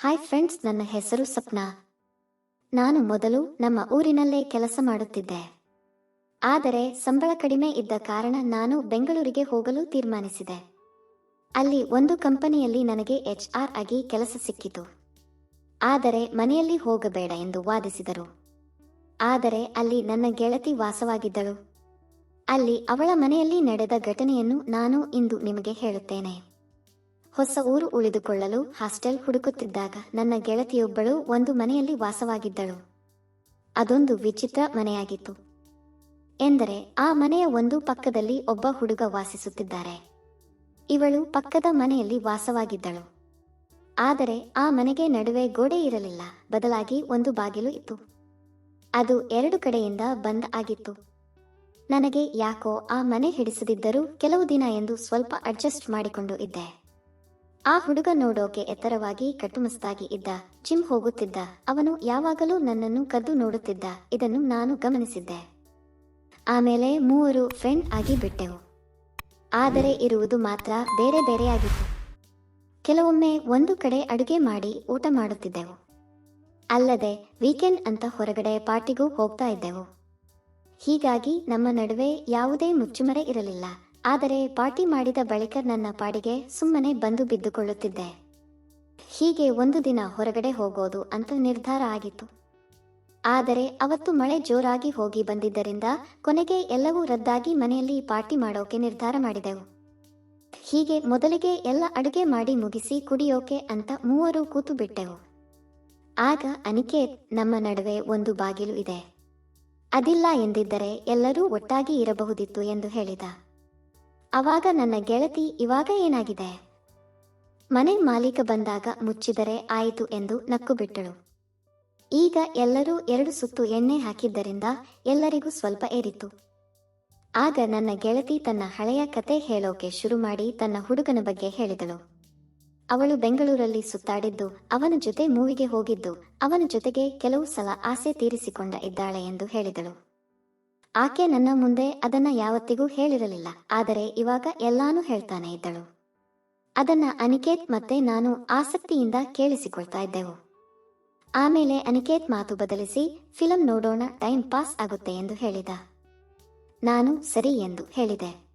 Hi friends ನನ್ನ ಹೆಸರು ಸ್ವಪ್ನ ನಾನು ಮೊದಲು ನಮ್ಮ ಊರಿನಲ್ಲೇ ಕೆಲಸ ಮಾಡುತ್ತಿದ್ದೆ. ಆದರೆ ಸಂಬಳ ಕಡಿಮೆ ಇದ್ದ ಕಾರಣ ನಾನು ಬೆಂಗಳೂರಿಗೆ ಹೋಗಲು ತೀರ್ಮಾನಿಸಿದೆ. ಅಲ್ಲಿ ಒಂದು ಕಂಪನಿಯಲ್ಲಿ ನನಗೆ ಎಚ್ ಆರ್ ಆಗಿ ಕೆಲಸ ಸಿಕ್ಕಿತು. ಆದರೆ ಮನೆಯಲ್ಲಿ ಹೋಗಬೇಡ ಎಂದು ವಾದಿಸಿದರು. ಆದರೆ ಅಲ್ಲಿ ನನ್ನ ಗೆಳತಿ ವಾಸವಾಗಿದ್ದಳು. ಅಲ್ಲಿ ಅವಳ ಮನೆಯಲ್ಲಿ ನಡೆದ ಘಟನೆಯನ್ನು ನಾನು ಇಂದು ನಿಮಗೆ ಹೇಳುತ್ತೇನೆ. ಹೊಸ ಊರು ಉಳಿದುಕೊಳ್ಳಲು ಹಾಸ್ಟೆಲ್ ಹುಡುಕುತ್ತಿದ್ದಾಗ ನನ್ನ ಗೆಳತಿಯೊಬ್ಬಳು ಒಂದು ಮನೆಯಲ್ಲಿ ವಾಸವಾಗಿದ್ದಳು. ಅದೊಂದು ವಿಚಿತ್ರ ಮನೆಯಾಗಿತ್ತು. ಎಂದರೆ ಆ ಮನೆಯ ಒಂದು ಪಕ್ಕದಲ್ಲಿ ಒಬ್ಬ ಹುಡುಗ ವಾಸಿಸುತ್ತಿದ್ದಾರೆ. ಇವಳು ಪಕ್ಕದ ಮನೆಯಲ್ಲಿ ವಾಸವಾಗಿದ್ದಳು. ಆದರೆ ಆ ಮನೆಗೆ ನಡುವೆ ಗೋಡೆ ಇರಲಿಲ್ಲ, ಬದಲಾಗಿ ಒಂದು ಬಾಗಿಲು ಇತ್ತು. ಅದು ಎರಡು ಕಡೆಯಿಂದ ಬಂದ್ ಆಗಿತ್ತು. ನನಗೆ ಯಾಕೋ ಆ ಮನೆ ಹಿಡಿಸದಿದ್ದರೂ ಕೆಲವು ದಿನ ಎಂದು ಸ್ವಲ್ಪ ಅಡ್ಜಸ್ಟ್ ಮಾಡಿಕೊಂಡು ಇದ್ದೆ. ಆ ಹುಡುಗ ನೋಡೋಕೆ ಎತ್ತರವಾಗಿ ಕಟ್ಟುಮಸ್ತಾಗಿ ಇದ್ದ. ಜಿಮ್ ಹೋಗುತ್ತಿದ್ದ. ಅವನು ಯಾವಾಗಲೂ ನನ್ನನ್ನು ಕದ್ದು ನೋಡುತ್ತಿದ್ದ. ಇದನ್ನು ನಾನು ಗಮನಿಸಿದ್ದೆ. ಆಮೇಲೆ ಮೂವರು ಫ್ರೆಂಡ್ ಆಗಿ ಬಿಟ್ಟೆವು. ಆದರೆ ಇರುವುದು ಮಾತ್ರ ಬೇರೆ ಬೇರೆಯಾಗಿತ್ತು. ಕೆಲವೊಮ್ಮೆ ಒಂದು ಕಡೆ ಅಡುಗೆ ಮಾಡಿ ಊಟ ಮಾಡುತ್ತಿದ್ದೆವು. ಅಲ್ಲದೆ ವೀಕೆಂಡ್ ಅಂತ ಹೊರಗಡೆ ಪಾರ್ಟಿಗೂ ಹೋಗ್ತಾ ಇದ್ದೆವು. ಹೀಗಾಗಿ ನಮ್ಮ ನಡುವೆ ಯಾವುದೇ ಮುಚ್ಚುಮರೆ ಇರಲಿಲ್ಲ. ಆದರೆ ಪಾರ್ಟಿ ಮಾಡಿದ ಬಳಿಕ ನನ್ನ ಪಾಡಿಗೆ ಸುಮ್ಮನೆ ಬಂದು ಬಿದ್ದುಕೊಳ್ಳುತ್ತಿದ್ದೆ. ಹೀಗೆ ಒಂದು ದಿನ ಹೊರಗಡೆ ಹೋಗೋದು ಅಂತ ನಿರ್ಧಾರ ಆಗಿತ್ತು. ಆದರೆ ಅವತ್ತು ಮಳೆ ಜೋರಾಗಿ ಹೋಗಿ ಬಂದಿದ್ದರಿಂದ ಕೊನೆಗೆ ಎಲ್ಲವೂ ರದ್ದಾಗಿ ಮನೆಯಲ್ಲಿ ಪಾರ್ಟಿ ಮಾಡೋಕೆ ನಿರ್ಧಾರ ಮಾಡಿದೆವು. ಹೀಗೆ ಮೊದಲಿಗೆ ಎಲ್ಲ ಅಡುಗೆ ಮಾಡಿ ಮುಗಿಸಿ ಕುಡಿಯೋಕೆ ಅಂತ ಮೂವರು ಕೂತು ಬಿಟ್ಟೆವು. ಆಗ ಅನಿಕೇತ್ ನಮ್ಮ ನಡುವೆ ಒಂದು ಬಾಗಿಲು ಇದೆ. ಅದಿಲ್ಲ ಎಂದಿದ್ದರೆ ಎಲ್ಲರೂ ಒಟ್ಟಾಗಿ ಇರಬಹುದಿತ್ತು ಎಂದು ಹೇಳಿದ. ಅವಾಗ ನನ್ನ ಗೆಳತಿ ಇವಾಗ ಏನಾಗಿದೆ? ಮನೆ ಮಾಲೀಕ ಬಂದಾಗ ಮುಚ್ಚಿದರೆ ಆಯಿತು ಎಂದು ನಕ್ಕು ಬಿಟ್ಟಳು ಈಗ ಎಲ್ಲರೂ ಎರಡು ಸುತ್ತು ಎಣ್ಣೆ ಹಾಕಿದ್ದರಿಂದ ಎಲ್ಲರಿಗೂ ಸ್ವಲ್ಪ ಏರಿತು ಆಗ ನನ್ನ ಗೆಳತಿ ತನ್ನ ಹಳೆಯ ಕತೆ ಹೇಳೋಕೆ ಶುರು ಮಾಡಿ ತನ್ನ ಹುಡುಗನ ಬಗ್ಗೆ ಹೇಳಿದಳು. ಅವಳು ಬೆಂಗಳೂರಲ್ಲಿ ಸುತ್ತಾಡಿದ್ದು, ಅವನ ಜೊತೆ ಮೂವಿಗೆ ಹೋಗಿದ್ದು, ಅವನ ಜೊತೆಗೆ ಕೆಲವು ಸಲ ಆಸೆ ತೀರಿಸಿಕೊಂಡ ಇದ್ದಾಳೆ ಎಂದು ಹೇಳಿದಳು. ಆಕೆ ನನ್ನ ಮುಂದೆ ಅದನ್ನ ಯಾವತ್ತಿಗೂ ಹೇಳಿರಲಿಲ್ಲ. ಆದರೆ ಇವಾಗ ಎಲ್ಲಾನು ಹೇಳ್ತಾನೆ ಇದ್ದಳು. ಅದನ್ನ ಅನಿಕೇತ್ ಮತ್ತೆ ನಾನು ಆಸಕ್ತಿಯಿಂದ ಕೇಳಿಸಿಕೊಳ್ತಾ ಇದ್ದೆವು. ಆಮೇಲೆ ಅನಿಕೇತ್ ಮಾತು ಬದಲಿಸಿ, ಫಿಲಂ ನೋಡೋಣ, ಟೈಮ್ ಪಾಸ್ ಆಗುತ್ತೆ ಎಂದು ಹೇಳಿದ. ನಾನು ಸರಿ ಎಂದು ಹೇಳಿದೆ.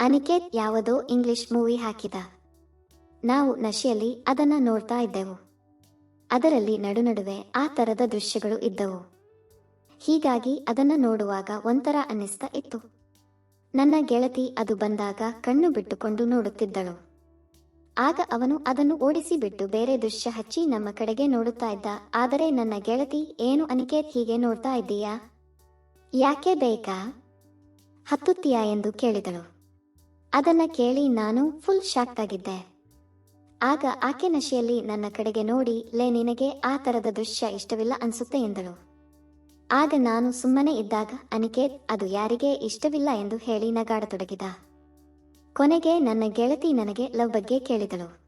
ಅನಿಕೇತ್ ಯಾವುದೋ ಇಂಗ್ಲಿಷ್ ಮೂವಿ ಹಾಕಿದ. ನಾವು ನಶೆಯಲ್ಲಿ ಅದನ್ನ ನೋಡ್ತಾ ಇದ್ದೆವು. ಅದರಲ್ಲಿ ನಡುನಡುವೆ ಆ ತರದ ದೃಶ್ಯಗಳು ಇದ್ದವು. ಹೀಗಾಗಿ ಅದನ್ನ ನೋಡುವಾಗ ಒಂಥರ ಅನ್ನಿಸ್ತಾ ಇತ್ತು. ನನ್ನ ಗೆಳತಿ ಅದು ಬಂದಾಗ ಕಣ್ಣು ಬಿಟ್ಟುಕೊಂಡು ನೋಡುತ್ತಿದ್ದಳು. ಆಗ ಅವನು ಅದನ್ನು ಓಡಿಸಿ ಬಿಟ್ಟು ಬೇರೆ ದೃಶ್ಯ ಹಚ್ಚಿ ನಮ್ಮ ಕಡೆಗೆ ನೋಡುತ್ತಾ ಇದ್ದ, ಆದರೆ ನನ್ನ ಗೆಳತಿ ಏನು ಅನಿಕೇತ್ ಹೀಗೆ ನೋಡ್ತಾ ಇದ್ದೀಯಾ? ಯಾಕೆ ಬೇಕಾ? ಹತ್ತುತ್ತೀಯಾ? ಎಂದು ಕೇಳಿದಳು. ಅದನ್ನ ಕೇಳಿ ನಾನು ಫುಲ್ ಶಾಕ್ ಆಗಿದ್ದೆ. ಆಗ ಆಕೆ ನಶೆಯಲ್ಲಿ ನನ್ನ ಕಡೆಗೆ ನೋಡಿ, ಲೇ, ನಿನಗೆ ಆ ತರದ ದೃಶ್ಯ ಇಷ್ಟವಿಲ್ಲ ಅನ್ಸುತ್ತೆ, ಎಂದಳು. ಆಗ ನಾನು ಸುಮ್ಮನೆ ಇದ್ದಾಗ ಅನಿಕೇತ್ ಅದು ಯಾರಿಗೆ ಇಷ್ಟವಿಲ್ಲ ಎಂದು ಹೇಳಿ ನಗಾಡತೊಡಗಿದ. ಕೊನೆಗೆ ನನ್ನ ಗೆಳತಿ ನನಗೆ ಲವ್ ಬಗ್ಗೆ ಕೇಳಿದಳು.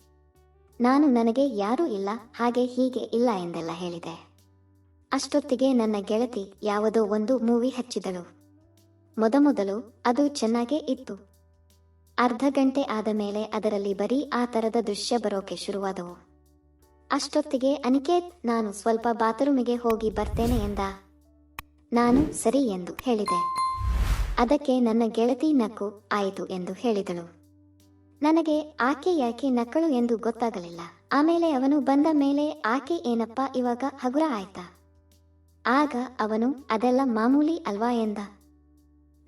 ನಾನು ನನಗೆ ಯಾರೂ ಇಲ್ಲ, ಹಾಗೆ ಹೀಗೆ ಇಲ್ಲ ಎಂದೆಲ್ಲ ಹೇಳಿದೆ. ಅಷ್ಟೊತ್ತಿಗೆ ನನ್ನ ಗೆಳತಿ ಯಾವುದೋ ಒಂದು ಮೂವಿ ಹಚ್ಚಿದಳು. ಮೊದಮೊದಲು ಅದು ಚೆನ್ನಾಗೇ ಇತ್ತು. ಅರ್ಧ ಗಂಟೆ ಆದ ಮೇಲೆ ಅದರಲ್ಲಿ ಬರೀ ಆ ತರದ ದೃಶ್ಯ ಬರೋಕೆ ಶುರುವಾದವು. ಅಷ್ಟೊತ್ತಿಗೆ ಅನಿಕೇತ್ ನಾನು ಸ್ವಲ್ಪ ಬಾತ್ರೂಮಿಗೆ ಹೋಗಿ ಬರ್ತೇನೆ ಎಂದ. ನಾನು ಸರಿ ಎಂದು ಹೇಳಿದೆ. ಅದಕ್ಕೆ ನನ್ನ ಗೆಳತಿ ನಕ್ಕು ಆಯಿತು ಎಂದು ಹೇಳಿದಳು. ನನಗೆ ಆಕೆ ಯಾಕೆ ನಕ್ಕಳು ಎಂದು ಗೊತ್ತಾಗಲಿಲ್ಲ. ಆಮೇಲೆ ಅವನು ಬಂದ ಮೇಲೆ ಆಕೆ ಏನಪ್ಪ ಇವಾಗ ಹಗುರ ಆಯ್ತಾ? ಆಗ ಅವನು, ಅದೆಲ್ಲ ಮಾಮೂಲಿ ಅಲ್ವಾ ಎಂದ.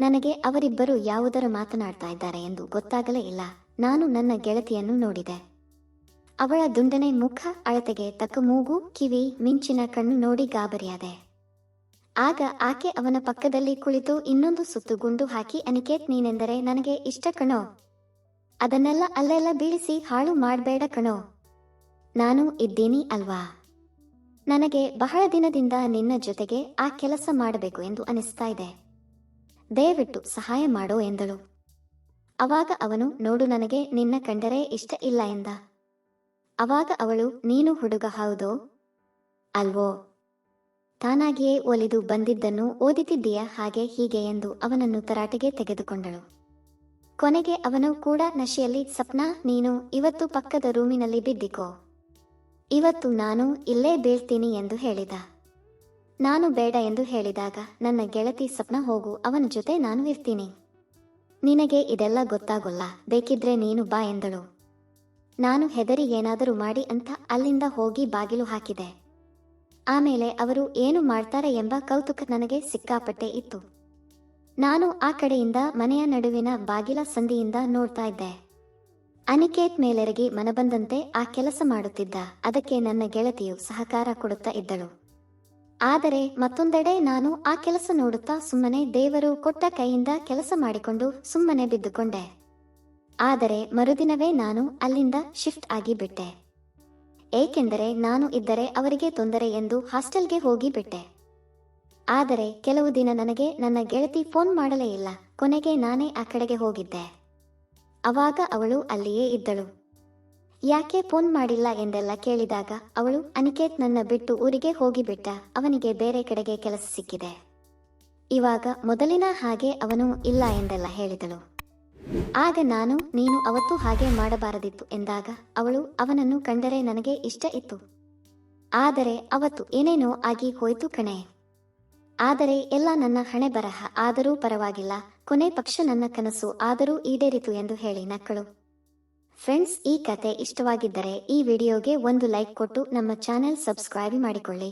ನನಗೆ ಅವರಿಬ್ಬರು ಯಾವುದರ ಮಾತನಾಡ್ತಾ ಇದ್ದಾರೆ ಎಂದು ಗೊತ್ತಾಗಲೇ ಇಲ್ಲ. ನಾನು ನನ್ನ ಗೆಳತಿಯನ್ನು ನೋಡಿದೆ. ಅವಳ ದುಂಡನೆ ಮುಖ ಅಳತೆಗೆ ತಕ್ಕ ಮೂಗು, ಕಿವಿ, ಮಿಂಚಿನ ಕಣ್ಣು ನೋಡಿ ಗಾಬರಿಯಾದೆ. ಆಗ ಆಕೆ ಅವನ ಪಕ್ಕದಲ್ಲಿ ಕುಳಿತು ಇನ್ನೊಂದು ಸುತ್ತು ಗುಂಡು ಹಾಕಿ ಅನಿಕೇತ್, ನೀನೆಂದರೆ ನನಗೆ ಇಷ್ಟ ಕಣೋ. ಅದನ್ನೆಲ್ಲ ಅಲ್ಲೆಲ್ಲ ಬೀಳಿಸಿ ಹಾಳು ಮಾಡಬೇಡ ಕಣೋ. ನಾನು ಇದ್ದೀನಿ ಅಲ್ವಾ? ನನಗೆ ಬಹಳ ದಿನದಿಂದ ನಿನ್ನ ಜೊತೆಗೆ ಆ ಕೆಲಸ ಮಾಡಬೇಕು ಎಂದು ಅನಿಸ್ತಾ ಇದೆ. ದಯವಿಟ್ಟು ಸಹಾಯ ಮಾಡೋ ಎಂದಳು. ಅವಾಗ ಅವನು, ನೋಡು ನನಗೆ ನಿನ್ನ ಕಂಡರೆ ಇಷ್ಟ ಇಲ್ಲ ಎಂದ. ಅವಾಗ ಅವಳು, ನೀನು ಹುಡುಗ ಹೌದೋ? ಅಲ್ವೋ? ತಾನಾಗಿಯೇ ಒಲಿದು ಬಂದಿದ್ದನ್ನು ಓದಿತಿದ್ದೀಯ? ಹಾಗೆ ಹೀಗೆ ಎಂದು ಅವನನ್ನು ತರಾಟೆಗೆ ತೆಗೆದುಕೊಂಡಳು. ಕೊನೆಗೆ ಅವನು ಕೂಡ ನಶೆಯಲ್ಲಿ, ಸಪ್ನಾ, ನೀನು ಇವತ್ತು ಪಕ್ಕದ ರೂಮಿನಲ್ಲಿ ಬಿದ್ದಿಕೋ. ಇವತ್ತು ನಾನು ಇಲ್ಲೇ ಬೀಳ್ತೀನಿ ಎಂದು ಹೇಳಿದ. ನಾನು ಬೇಡ ಎಂದು ಹೇಳಿದಾಗ, ನನ್ನ ಗೆಳತಿ ಸಪ್ನ, ಹೋಗು, ಅವನ ಜೊತೆ ನಾನು ಇರ್ತೀನಿ. ನಿನಗೆ ಇದೆಲ್ಲ ಗೊತ್ತಾಗೋಲ್ಲ, ಬೇಕಿದ್ರೆ ನೀನು ಬಾ ಎಂದಳು. ನಾನು ಹೆದರಿ ಏನಾದರೂ ಮಾಡಿ ಅಂತ ಅಲ್ಲಿಂದ ಹೋಗಿ ಬಾಗಿಲು ಹಾಕಿದೆ. ಆಮೇಲೆ ಅವರು ಏನು ಮಾಡ್ತಾರೆ ಎಂಬ ಕೌತುಕ ನನಗೆ ಸಿಕ್ಕಾಪಟ್ಟೆ ಇತ್ತು. ನಾನು ಆ ಕಡೆಯಿಂದ ಮನೆಯ ನಡುವಿನ ಬಾಗಿಲ ಸಂದಿಯಿಂದ ನೋಡ್ತಾ ಇದ್ದೆ. ಅನಿಕೇತ್ ಮೇಲೆರಗಿ ಮನಬಂದಂತೆ ಆ ಕೆಲಸ ಮಾಡುತ್ತಿದ್ದ. ಅದಕ್ಕೆ ನನ್ನ ಗೆಳತಿಯು ಸಹಕಾರ ಕೊಡುತ್ತಾ ಇದ್ದಳು. ಆದರೆ ಮತ್ತೊಂದೆಡೆ ನಾನು ಆ ಕೆಲಸ ನೋಡುತ್ತಾ ಸುಮ್ಮನೆ ದೇವರು ಕೊಟ್ಟ ಕೈಯಿಂದ ಕೆಲಸ ಮಾಡಿಕೊಂಡು ಸುಮ್ಮನೆ ಬಿದ್ದುಕೊಂಡೆ. ಆದರೆ ಮರುದಿನವೇ ನಾನು ಅಲ್ಲಿಂದ ಶಿಫ್ಟ್ ಆಗಿ ಬಿಟ್ಟೆ ಏಕೆಂದರೆ ನಾನು ಇದ್ದರೆ ಅವರಿಗೆ ತೊಂದರೆ ಎಂದು ಹಾಸ್ಟೆಲ್ಗೆ ಹೋಗಿಬಿಟ್ಟೆ ಆದರೆ ಕೆಲವು ದಿನ ನನಗೆ ನನ್ನ ಗೆಳತಿ ಫೋನ್ ಮಾಡಲೇ ಇಲ್ಲ. ಕೊನೆಗೆ ನಾನೇ ಆ ಕಡೆಗೆ ಹೋಗಿದ್ದೆ. ಅವಾಗ ಅವಳು ಅಲ್ಲಿಯೇ ಇದ್ದಳು. ಯಾಕೆ ಫೋನ್ ಮಾಡಿಲ್ಲ? ಎಂದೆಲ್ಲ ಕೇಳಿದಾಗ ಅವಳು ಅನಿಕೇತ್ ನನ್ನ ಬಿಟ್ಟು ಊರಿಗೆ ಹೋಗಿಬಿಟ್ಟ ಅವನಿಗೆ ಬೇರೆ ಕಡೆಗೆ ಕೆಲಸ ಸಿಕ್ಕಿದೆ. ಇವಾಗ ಮೊದಲಿನ ಹಾಗೆ ಅವನು ಇಲ್ಲ ಎಂದೆಲ್ಲ ಹೇಳಿದಳು. ಆಗ ನಾನು, ನೀನು ಅವತ್ತು ಹಾಗೆ ಮಾಡಬಾರದಿತ್ತು ಎಂದಾಗ ಅವಳು ಅವನನ್ನು ಕಂಡರೆ ನನಗೆ ಇಷ್ಟ ಇತ್ತು. ಆದರೆ ಅವತ್ತು ಏನೇನೋ ಆಗಿ ಹೋಯ್ತು ಕಣೆ. ಆದರೆ ಎಲ್ಲ ನನ್ನ ಹಣೆ ಬರಹ, ಆದರೂ ಪರವಾಗಿಲ್ಲ, ಕೊನೆ ಪಕ್ಷ ನನ್ನ ಕನಸು, ಆದರೂ ಈಡೇರಿತು ಎಂದು ಹೇಳಿ ನಕ್ಕಳು. ಫ್ರೆಂಡ್ಸ್, ಈ ಕತೆ ಇಷ್ಟವಾಗಿದ್ದರೆ ಈ ವಿಡಿಯೋಗೆ ಒಂದು ಲೈಕ್ ಕೊಟ್ಟು ನಮ್ಮ ಚಾನೆಲ್ ಸಬ್ಸ್ಕ್ರೈಬ್ ಮಾಡಿಕೊಳ್ಳಿ.